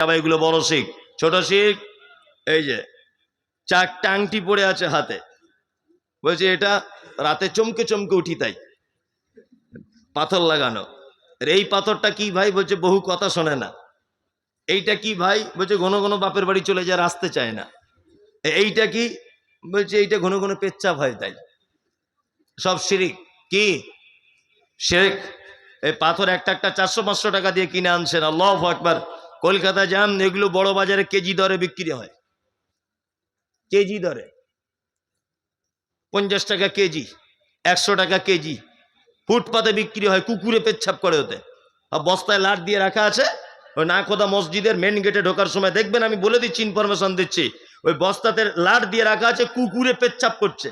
এগুলো বড় শিখ। ছোট শিখ, এই যে চারটা আংটি পড়ে আছে হাতে। বলছে, এটা রাতে চমকে চমকে উঠি তাই। পাথর লাগানো। এই পাথরটা কি ভাই? বলছে, বহু কথা শোনে না। এইটা কি ভাই? বলছে, ঘন ঘন বাপের বাড়ি চলে যায় আসতে চায় না। এইটা কি? বলছে, এইটা ঘন ঘন পেচ্ছাপ হয় তাই। সব শিরিক। কি? শেখ এই পাথর একটা একটা চারশো পাঁচশো টাকা দিয়ে কিনে আনছেন। আল্লাহ একবার কলকাতা যান, এগুলো বড় বাজারে কেজি দরে বিক্রি হয়। কেজি দরে। পঞ্চাশ টাকা কেজি, একশো টাকা কেজি। ফুটপাতে বিক্রি হয়, কুকুরে পেচ্ছাপ করে ওতে। আর বস্তায় লাট দিয়ে রাখা আছে, ওই নাকোদা মসজিদের মেন গেটে ঢোকার সময় দেখবেন, আমি বলে দিচ্ছি ইনফরমেশন দিচ্ছি। ওই বস্তাতে লাট দিয়ে রাখা আছে, কুকুরে পেচ্ছাপ করছে।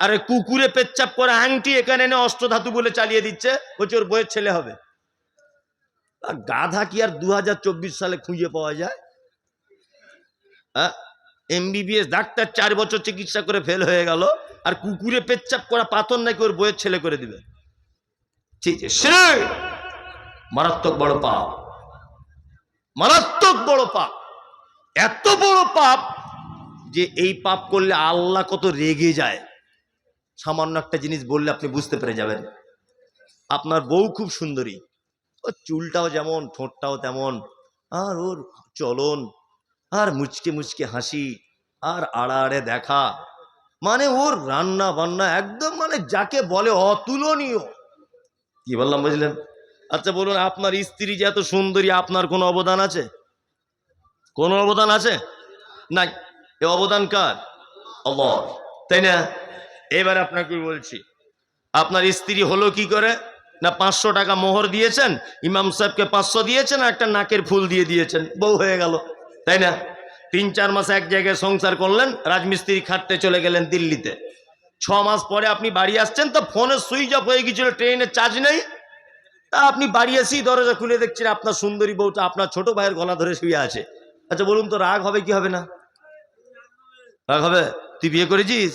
আরে কুকুরে পেচ্ছাপ করে আংটি এখানে এনে অষ্টধাতু বলে চালিয়ে দিচ্ছে, বলছে ওর বইয়ের ছেলে হবে। গাধা কি আর দু হাজার চব্বিশ সালে খুঁজে পাওয়া যায়? এমবিবিএস ডাক্তার চার বছর চিকিৎসা করে ফেল হয়ে গেল আর কুকুরে পেচ্ছাপ করা পাথর নাকি ওর বইয়ের ছেলে করে দিবে। ঠিক। মারাত্মক বড় পাপ। মারাত্মক বড় পাপ। এত বড় পাপ যে এই পাপ করলে আল্লাহ কত রেগে যায়। সামান্য একটা জিনিস বললে আপনি বুঝতে পেরে যাবেন। আপনার বউ খুব সুন্দরী। ওর চুলটাও যেমন, ঠোঁটটাও তেমন। আর ওর চলন, আর মুচকে মুচকে হাসি, আর আড়াআড়ে দেখা। মানে ওর রান্না বান্না একদম মানে যাকে বলে অতুলনীয়। কি বললাম বুঝলেন? আচ্ছা বলুন, আপনার স্ত্রী যে এত সুন্দরী, আপনার কোনো অবদান আছে? কোনো অবদান আছে? নাই। এ অবদান কার? আল্লাহ তাই না? এবার আপনাকে বলছি, আপনার স্ত্রী হলো কি করে? না পাঁচশো টাকা মোহর দিয়েছেন, ইমাম সাহেবকে পাঁচশো দিয়েছেন আর একটা নাকের ফুল দিয়ে দিয়েছেন, বউ হয়ে গেল, তাই না? তিন চার মাস এক জায়গায় সংসার করলেন, রাজমিস্ত্রি খাটতে চলে গেলেন দিল্লিতে। ছ মাস পরে আপনি বাড়ি আসছেন, তো ফোনে সুইচ অফ হয়ে গিয়েছিল ট্রেনের চার্জ নেই। তা আপনি বাড়ি এসেই দরজা খুলে দেখছেন, আপনার সুন্দরী বউটা আপনার ছোট ভাইয়ের গলা ধরে শুয়ে আছে। আচ্ছা বলুন তো রাগ হবে কি হবে না? রাগ হবে? তুই বিয়ে করেছিস?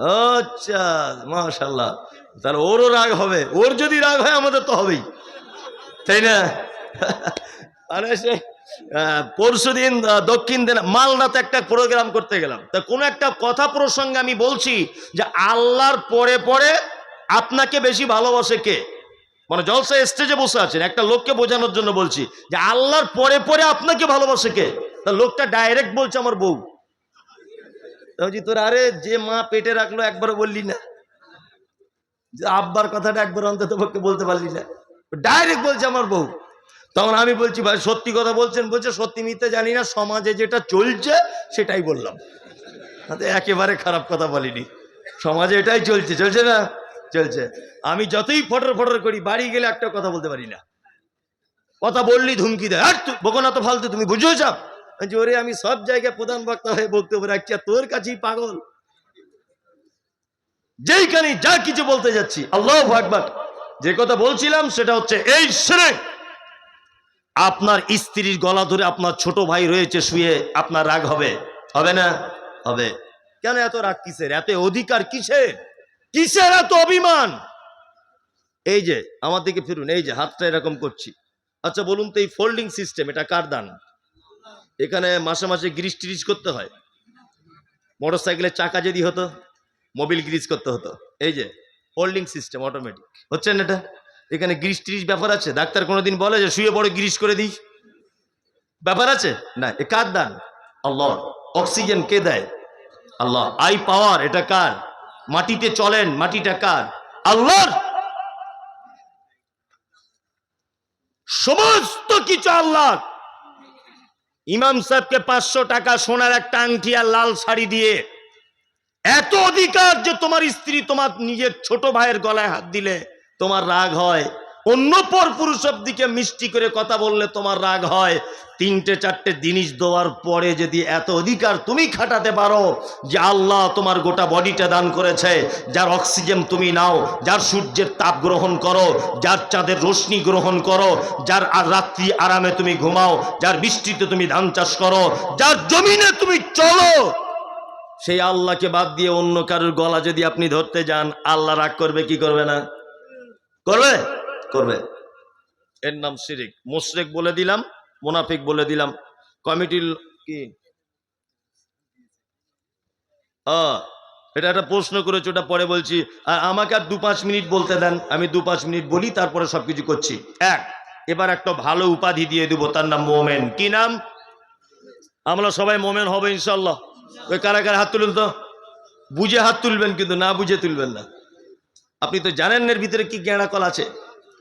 আচ্ছা মাশাল্লাহ তাহলে ওরও রাগ হবে। ওর যদি রাগ হয়, আমাদের তো হবেই। তাই না? আরে সে পরশু দিন দক্ষিণ দিন মালদাতে একটা প্রোগ্রাম করতে গেলাম। তা কোনো একটা কথা প্রসঙ্গে আমি বলছি যে, আল্লাহর পরে পরে আপনাকে বেশি ভালোবাসে কে? মানে জলসা স্টেজে বসে আছেন। একটা লোককে বোঝানোর জন্য বলছি যে, আল্লাহর পরে পরে আপনাকে ভালোবাসে কে? তা লোকটা ডাইরেক্ট বলছে, আমার বউ। বলছি তোর, আরে যে মা পেটে রাখল একবার বললি না। যে আব্বার কথাটা একবার অন্তত পক্ষে বলতে পারলি না। ডাইরেক্ট বলছে আমার বউ। তখন আমি বলছি, ভাই, সত্যি কথা বলছেন বলছে, সত্যি মিথ্যে জানি না, সমাজে যেটা চলছে, সেটাই বললাম। একেবারে খারাপ কথা বলিনি। সমাজে এটাই চলছে চলছে না? চলছে। আমি যতই ফটর ফটর করি, বাড়ি গেলে একটা কথা বলতে পারি না। কথা বললি, ধুমকি দেয়, আর তুই বকো না তো ফালতু, তুমি বুঝেও ওরে আমি সব জায়গায় প্রধান বক্তা হয়ে বক্তব্য রাখছি আর তোর কাছেই পাগল। যেইখানে যা কিছু বলতে যাচ্ছি, আল্লাহ একবার যে কথা বলছিলাম সেটা হচ্ছে, এই সেরে আপনার স্ত্রীর গলা ধরে আপনার ছোট ভাই রয়েছে, শুয়ে আপনার রাগ হবে। হবে না? হবে। কেন এত রাগ কিসের? এত অধিকার কিসের? কিসের এত অভিমান? এই যে, আমার দিকে ফিরুন, এই যে, হাতটা এরকম করছি। আচ্ছা বলুন তো এই ফোল্ডিং সিস্টেম এটা কার দান? এখানে মাসে মাসে গ্রিস ট্রিজ করতে হয়। মোটর সাইকেলের চাকা যদি হতো, মোবিল গ্রিজ করতে হতো। এই যে, হোল্ডিং সিস্টেম অটোমেটিক হচ্ছে না এটা? এখানে গ্রিস ট্রিজ ব্যাপার আছে? ডাক্তার কোনোদিন বলে যে, শুয়ে পড়ে, গ্রিস করে দিই ব্যাপার আছে? না, এ কার দান? আল্লাহ অক্সিজেন কে দেয়? আল্লাহ। আই পাওয়ার, এটা কার? মাটিতে চলেন, মাটিটা কার? আল্লাহর! সমস্ত কিছু আল্লাহ ইমাম সাহেবকে পাঁচশো টাকা সোনার একটা আংটি আর লাল শাড়ি দিয়ে এত অধিকার যে তোমার স্ত্রী তোমার নিজের ছোট ভাইয়ের গলায় হাত দিলে তোমার রাগ হয়। অন্য পর পুরুষের দিকে মিষ্টি করে কথা বললে তোমার রাগ হয়। তিনটে, চারটে জিনিস দেওয়ার পরে যদি এত অধিকার তুমি খাটাতে পারো যে আল্লাহ তোমার গোটা বডিটা দান করেছে, যার অক্সিজেন তুমি নাও, যার সূর্যের তাপ গ্রহণ করো, যার চাঁদের রশ্মি গ্রহণ করো, যার রাত্রি আরামে তুমি ঘুমাও, যার বৃষ্টিতে তুমি ধান চাষ করো, যার জমিনে তুমি চলো, সেই আল্লাহকে বাদ দিয়ে অন্য কারোর গলা যদি আপনি ধরতে যান, আল্লাহ রাগ করবে, কি করবে না? করবে? করবে। এর নাম শিরিক। মুশরেক বলে দিলাম, মুনাফিক বলে দিলাম। কমিটির কি? এটা একটা প্রশ্ন করেছে, ওটা পরে বলছি। আর আমাকে আর দু পাঁচ মিনিট বলতে দেন, আমি দু পাঁচ মিনিট বলি, তারপরে সবকিছু করছি। এক, এবার একটা ভালো উপাধি দিয়ে দেবো, তার নাম মোমেন। কি নাম? আমরা সবাই মোমেন হবে ইনশাল্লাহ ওই কারা কারা হাত তুলুন তো। বুঝে হাত তুলবেন, কিন্তু না বুঝে তুলবেন না। আপনি তো জানেন এর ভিতরে কি গেঁড়া কল আছে।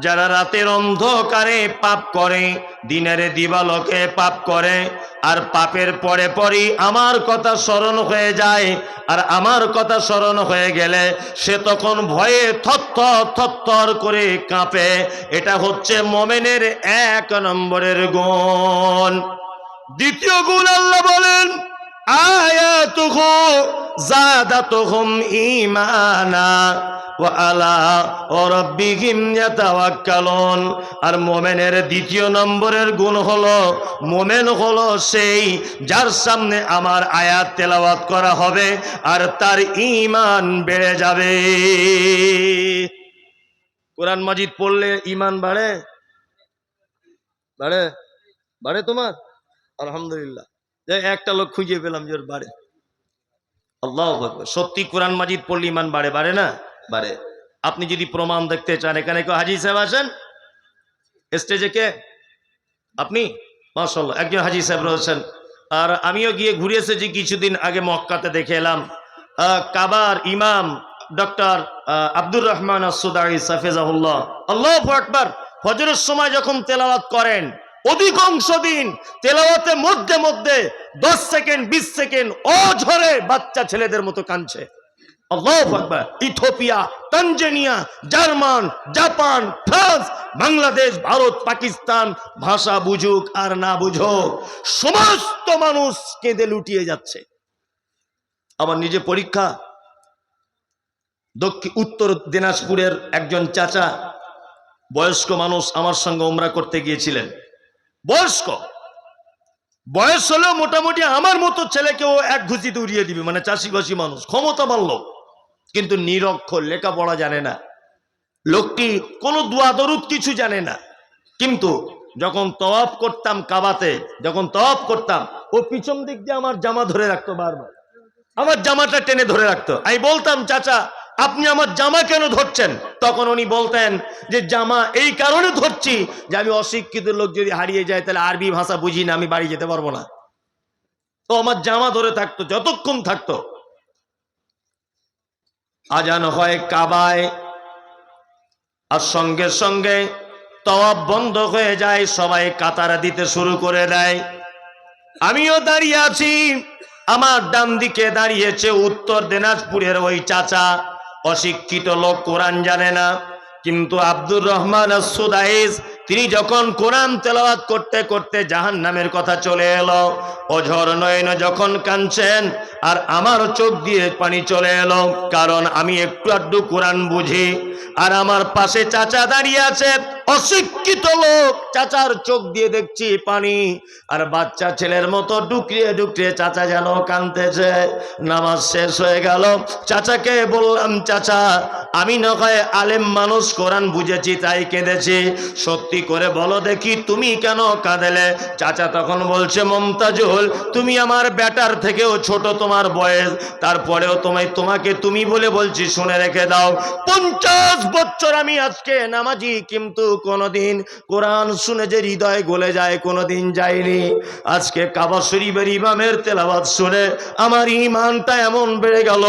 যারা রাতের অন্ধকারে পাপ করে, দিনের দিবালোকে পাপ করে, আর পাপের পরে পরই আমার কথা স্মরণ হয়ে যায়, আর আমার কথা স্মরণ হয়ে গেলে সে তখন ভয়ে থরথর থরথর করে কাঁপে। এটা হচ্ছে মোমেনের এক নম্বরের গুণ। দ্বিতীয় গুণ আল্লাহ বলেন, আয়াতুহু জাদাতুহুম ঈমানা। ওয়া আলা আর মোমেনের দ্বিতীয় নম্বরের গুণ হলো, মোমেন হলো সেই যার সামনে আমার আয়াত তেলাওয়াত করা হবে আর তার ইমান বেড়ে যাবে। কোরআন মাজিদ পড়লে ইমান বাড়ে? বাড়ে? বাড়ে তোমার? আলহামদুলিল্লাহ। একটা লোক খুঁজে পেলাম যে বাড়ে। আল্লাহ সত্যি কোরআন মাজিদ পড়লে ইমান বাড়ে বাড়ে না? বাড়ে আপনি যদি প্রমাণ দেখতে চান, এখানে কেউ হাজি সাহেব আছেন? স্টেজে কে? আপনি? মাসাল্লাহ একজন হাজি সাহেব রয়েছেন। আর আমিও গিয়ে ঘুরে এসেছি, কিছুদিন আগে মক্কাতে দেখে এলাম। কাবার ইমাম ডক্টর আব্দুর রহমান আসুদাই সাফেজাহুল্লাহ। আল্লাহ আকবার, ফজরের সময় যখন তেলাওয়াত করেন, অধিকাংশ দিন তেলাওয়াতের মধ্যে মধ্যে দশ সেকেন্ড, বিশ সেকেন্ড অঝরে বাচ্চা ছেলেদের মতো কাঁদছে। Ethiopia Tanzania, German, Japan, France, Bangladesh, Bharat, Pakistan, ভাষা বুঝুক আর না বুঝুক, সমস্ত মানুষ কেঁদে লুটিয়ে যাচ্ছে। আমার নিজে পরীক্ষা, দক্ষিণ, উত্তর দিনাজপুরের একজন চাচা, বয়স্ক মানুষ আমার সঙ্গে ওমরা করতে গিয়েছিলেন। বয়স্ক, বয়স হলেও মোটামুটি আমার মতো ছেলেকেও এক ঘুষিতে উড়িয়ে দিবে মানে চাষিবাসী মানুষ, ক্ষমতাবান লোক। কিন্তু নিরক্ষর, লেখাপড়া জানে না। লোকটি কোনো দরুদ কিছু জানে না। কিন্তু যখন তওয়াব করতাম কাবাতে, যখন তওয়াব করতাম, ও পিছন দিক দিয়ে আমার জামা ধরে রাখতো বারবার। আমার জামাটা টেনে ধরে রাখতো। আমি বলতাম, চাচা, আপনি আমার জামা কেন ধরছেন? তখন উনি বলতেন যে, জামা এই কারণে ধরছি যে, আমি অশিক্ষিত লোক যদি হারিয়ে যায়, তাহলে আরবি ভাষা বুঝি না, আমি বাড়ি যেতে পারব না। তো আমার জামা ধরে থাকতো, যতক্ষণ থাকতো আজান হয় কাবায়। আর সঙ্গে সঙ্গে তওয়াব বন্ধ হয়ে যায়, সবাই কাতারা দিতে শুরু করে দেয়। আমিও দাঁড়িয়ে আছি, আমার ডান দিকে দাঁড়িয়েছে উত্তর দিনাজপুরের ওই চাচা। অশিক্ষিত লোক কোরআন জানে না, কিন্তু আব্দুর রহমান সুদাইস তিনি যখন কোরআন তেলাওয়াত করতে করতে জাহান নামের কথা চলে এলো, অঝর নয়ন যখন কাঁদছেন আর আমার চোখ দিয়ে পানি চলে এলো, কারণ আমি একটু আধটু কোরআন বুঝি। আর আমার পাশে চাচা দাঁড়িয়ে আছে, অশিক্ষিত লোক। চাচার চোখ দিয়ে দেখছি পানি। আর বাচ্চা ছেলের মতো ডুকরিয়ে ডুকরিয়ে চাচা যেন কানতেছে নামাজ শেষ হয়ে গেল। চাচাকে বললাম, চাচা, আমি নয় আলেম মানুষ, কোরআন বুঝেছি, তাই কেঁদেছি। সত্যি করে বলো দেখি তুমি কেন কাঁদেলে? চাচা তখন বলছে, মমতাজুল, তুমি আমার ব্যাটার থেকেও ছোট তোমার বয়স। তারপরেও তোমায়, তোমাকে তুমি বলে বলছি, শুনে রেখে দাও। পঞ্চাশ বছর আমি আজকে নামাজি, কিন্তু কোনোদিন কোরআন শুনে যে হৃদয় গলে যায়, কোনোদিন যায়নি। আজকে কাবা শরীফের ইমামের তেলাবাদ শুনে আমার ইমানটা এমন বেড়ে গেল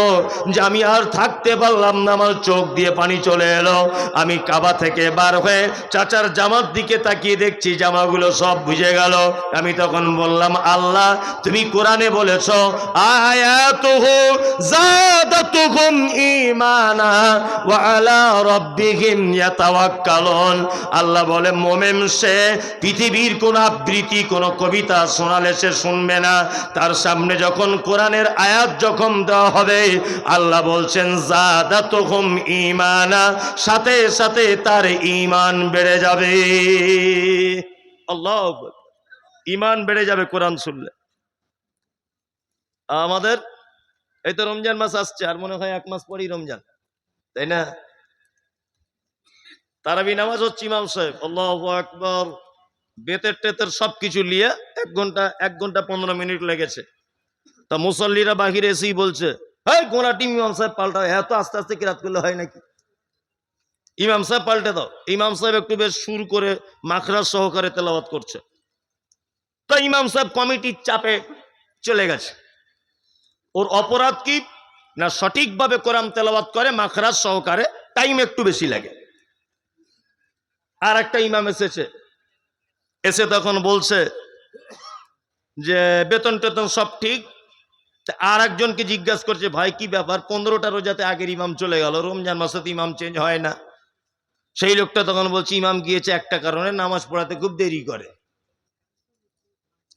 যে আমি আর থাকতে পারলাম না, আমার চোখ দিয়ে পানি চলে এলো। আমি কাবা থেকে বার হয়ে চাচার জামা আমার দিকে তাকিয়ে দেখছি জামাগুলো সব বুঝে গেল। আমি তখন বললাম, আল্লাহ, তুমি কোরআনে বলেছ আল্লাহ বলে, মোমেন সে পৃথিবীর কোন আবৃত্তি, কোন কবিতা শোনালে সে শুনবে না। তার সামনে যখন কোরআনের আয়াত যখন দেওয়া হবে, আল্লাহ বলছেন জাদাতুহুম ইমানা সাথে সাথে তার ঈমান বেড়ে যাবে। আল্লাহ ঈমান বেড়ে যাবে কোরআন শুনলে। আমাদের, এই তো রমজান মাস আসছে, আর মনে হয় এক মাস পরেই রমজান, তাই না? তারাবি নামাজ হচ্ছে ইমাম সাহেব, আল্লাহ আকবর। বেতের টেতের সব কিছু নিয়ে এক ঘণ্টা এক ঘণ্টা পনেরো মিনিট লেগেছে। তা মুসল্লিরা বাহিরে এসেই বলছে হ্যাঁ গোনা টিম ইমাম সাহেব, পাল্টাও, এত আস্তে আস্তে কিরাত করলে হয় নাকি? ইমাম সাহেব পাল্টে দাও। ইমাম সাহেব একটু বেশ সুর করে মাখরাজ সহকারে তেলাওয়াত করছে। তা ইমাম সাহেব কমিটির চাপে চলে গেছে। ওর অপরাধ কি? না সঠিকভাবে কোরআন তেলাওয়াত করে, মাখরাজ সহকারে? টাইম একটু বেশি লাগে। আর একটা ইমাম এসেছে। এসে তখন বলছে যে, বেতন টেতন সব ঠিক? আর একজনকে জিজ্ঞাসা করছে, ভাই, কি ব্যাপার? পনেরোটা রোজাতে আগের ইমাম চলে গেল। রমজান মাসে ইমাম চেঞ্জ হয় না। সেই লোকটা তখন বলছে, ইমাম গিয়েছে একটা কারণে, নামাজ পড়াতে খুব দেরি করে।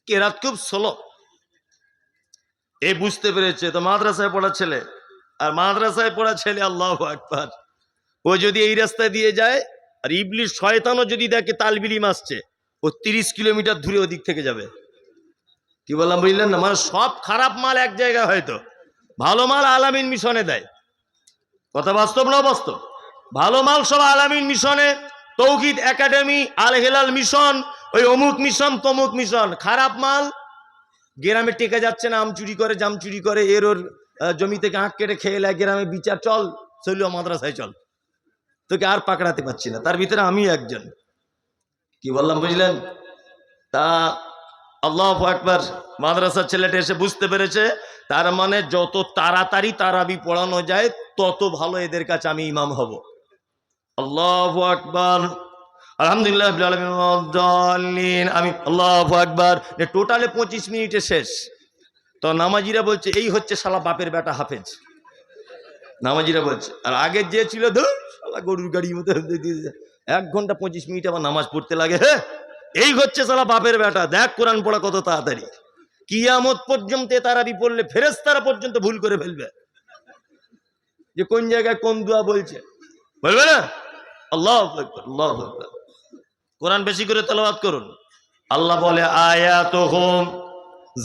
কেরাত খুব স্লো এ বুঝতে পেরেছে, তো মাদ্রাসায় পড়া ছেলে। আর মাদ্রাসায় পড়া ছেলে আল্লাহ আকবার। ও যদি এই রাস্তায় দিয়ে যায়, আর ইবলিশ শয়তানও যদি দেখে তালবিলিম আসছে ও তিরিশ কিলোমিটার দূরে ওদিক থেকে যাবে। কি বললাম, বুঝলেন না? মানে সব খারাপ মাল এক জায়গায় হয়তো। ভালো মাল আলামিন মিশনে দেয়। কথা বাস্তব না বাস্তব ভালো মাল সব আলামিন মিশনে, তৌহিদ একাডেমি আল হেলাল মিশন, ওই অমুক মিশন, তমুক মিশন। খারাপ মাল, গ্রামে টেকে যাচ্ছে না, আম চুরি করে, জাম চুরি করে, এর ওর জমি থেকে আঁক কেটে খেয়ে লাগে গ্রামে বিচার, চল, চলিও মাদ্রাসায়, চল। তোকে আর পাকড়াতে পারছি না, তার ভিতরে আমি একজন। কি বললাম, বুঝলেন? তা, আল্লাহ একবার মাদ্রাসার ছেলেটা এসে বুঝতে পেরেছে, তার মানে যত তাড়াতাড়ি তারাবি পড়ানো যায়, তত ভালো এদের কাছে আমি ইমাম হব। আল্লাহ আকবার। আলহামদুলিল্লাহ। আমি আল্লাহ আকবার। টোটালে পঁচিশ মিনিটে শেষ। তো নামাজিরা বলছে, এই হচ্ছে শালা বাপের বেটা হাফেজ। নামাজিরা বলছে, আর আগের যে ছিল ধুর, শালা গরুর গাড়ির মতো এক ঘণ্টা পঁচিশ মিনিট আবার নামাজ পড়তে লাগে। হ্যাঁ এই হচ্ছে শালা বাপের বেটা। দেখ কোরআন পড়া কত তাড়াতাড়ি। কিয়ামত পর্যন্ত তারাবি পড়লে ফেরেস্তারা পর্যন্ত ভুল করে ফেলবে। যে কোন জায়গায় কোন দোয়া বলছে। বলবে না? আল্লাহ আল্লাহ কোরআন বেশি করে তেলাওয়াত করুন। আল্লাহ বলে, আয়াতুহুম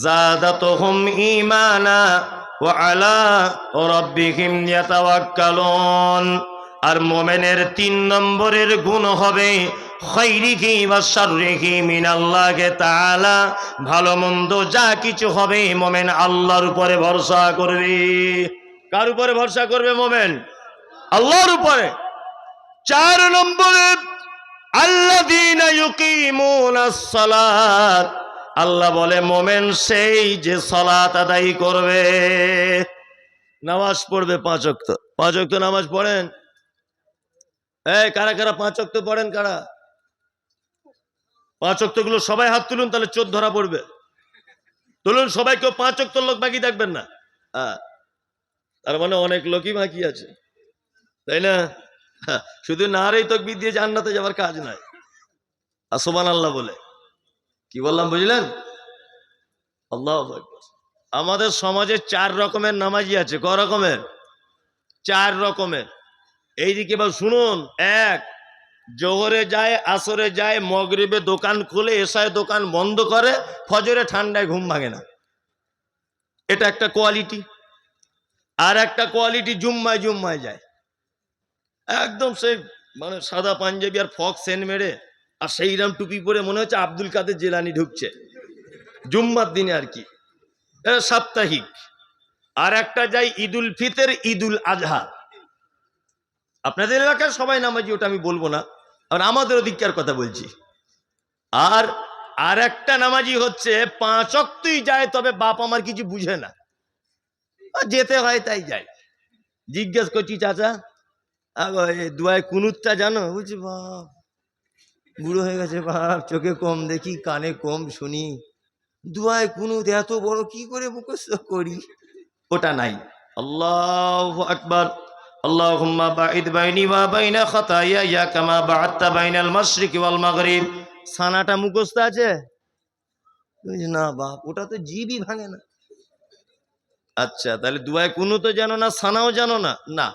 জাদাতুহুম ঈমানা ওয়া আলা রাব্বিহিম ইয়াতাওয়াক্কালুন। আর মোমেনের তিন নম্বরের গুণ হবে খৈরিহি বা শাররিহি মিনাল্লাহি তাআলা। ভালো মন্দ যা কিছু হবে, মোমেন আল্লাহর উপরে ভরসা করবে। কার উপরে ভরসা করবে মোমেন? আল্লাহর উপরে। চার নম্বরে সালাত। আল্লাহ বলে, মোমেন সেই যে সলাত আদায় করবে। নামাজ পড়বে পাঁচ ওয়াক্ত। পাঁচ ওয়াক্ত নামাজ পড়েন? এই, কারা কারা পাঁচ ওয়াক্ত পড়েন, কারা? পাঁচ ওয়াক্তগুলো সবাই হাত তুলুন, তাহলে চোর ধরা পড়বে। তুলুন, সবাই কেউ পাঁচ ওয়াক্ত লোক বাকি থাকবেন না। তার মানে অনেক লোকই বাকি আছে। তাই না? শুধু নারেই তকবির দিয়ে জান্নাতে যাওয়ার কাজ নাই। আসমান আল্লাহ বলে। কি বললাম, বুঝলেন? আল্লাহ আমাদের সমাজে চার রকমের নামাজি আছে। ক রকমের? চার রকমের। এইদিকে বা শুনুন, এক, জোহরে যায়, আসরে যায়, মগরিবে দোকান খুলে, এসায় দোকান বন্ধ করে, ফজরে ঠান্ডায় ঘুম ভাঙে না। এটা একটা কোয়ালিটি। আর একটা কোয়ালিটি জুম্মায় জুম্মায় যায়। একদম সে মানে সাদা পাঞ্জাবি আর ফক সেন মেরে আর সেইরাম টুপি পরে মনে হচ্ছে আব্দুল কাদের জেলানি ঢুকছে। জুম্মার দিনে আর কি। সাপ্তাহিক। আর একটা যাই ঈদুল ফিতের, ঈদুল আজহা। আপনাদের এলাকার সবাই নামাজি, ওটা আমি বলব না। আর আমাদের ওদিককার কথা বলছি। আর আর একটা নামাজি হচ্ছে, পাঁচ অক্তই যায়, তবে বাপ আমার কিছু বুঝে না। যেতে হয় তাই যায়। জিজ্ঞেস করছি, চাচা আগো এই দুয়ায় কুনুতটা জানো বুঝছি বাপ বুড়ো হয়ে গেছে বাপ চোখে কম দেখি কানে কম শুনি দুয়ায় কুনুত এত বড় কি করে মুখস্থ করি ওটা নাই আল্লাহ আকবার اللهم باعد بيني وبين خطاياي كما بعدت بين المشرق والمغرب সানাটা মুখস্থ আছে বলছি, না বাপ ওটা তো জিবই ভাঙে না আচ্ছা তাহলে দুয়ায় কুনু তো জানো না সানাও জানো না না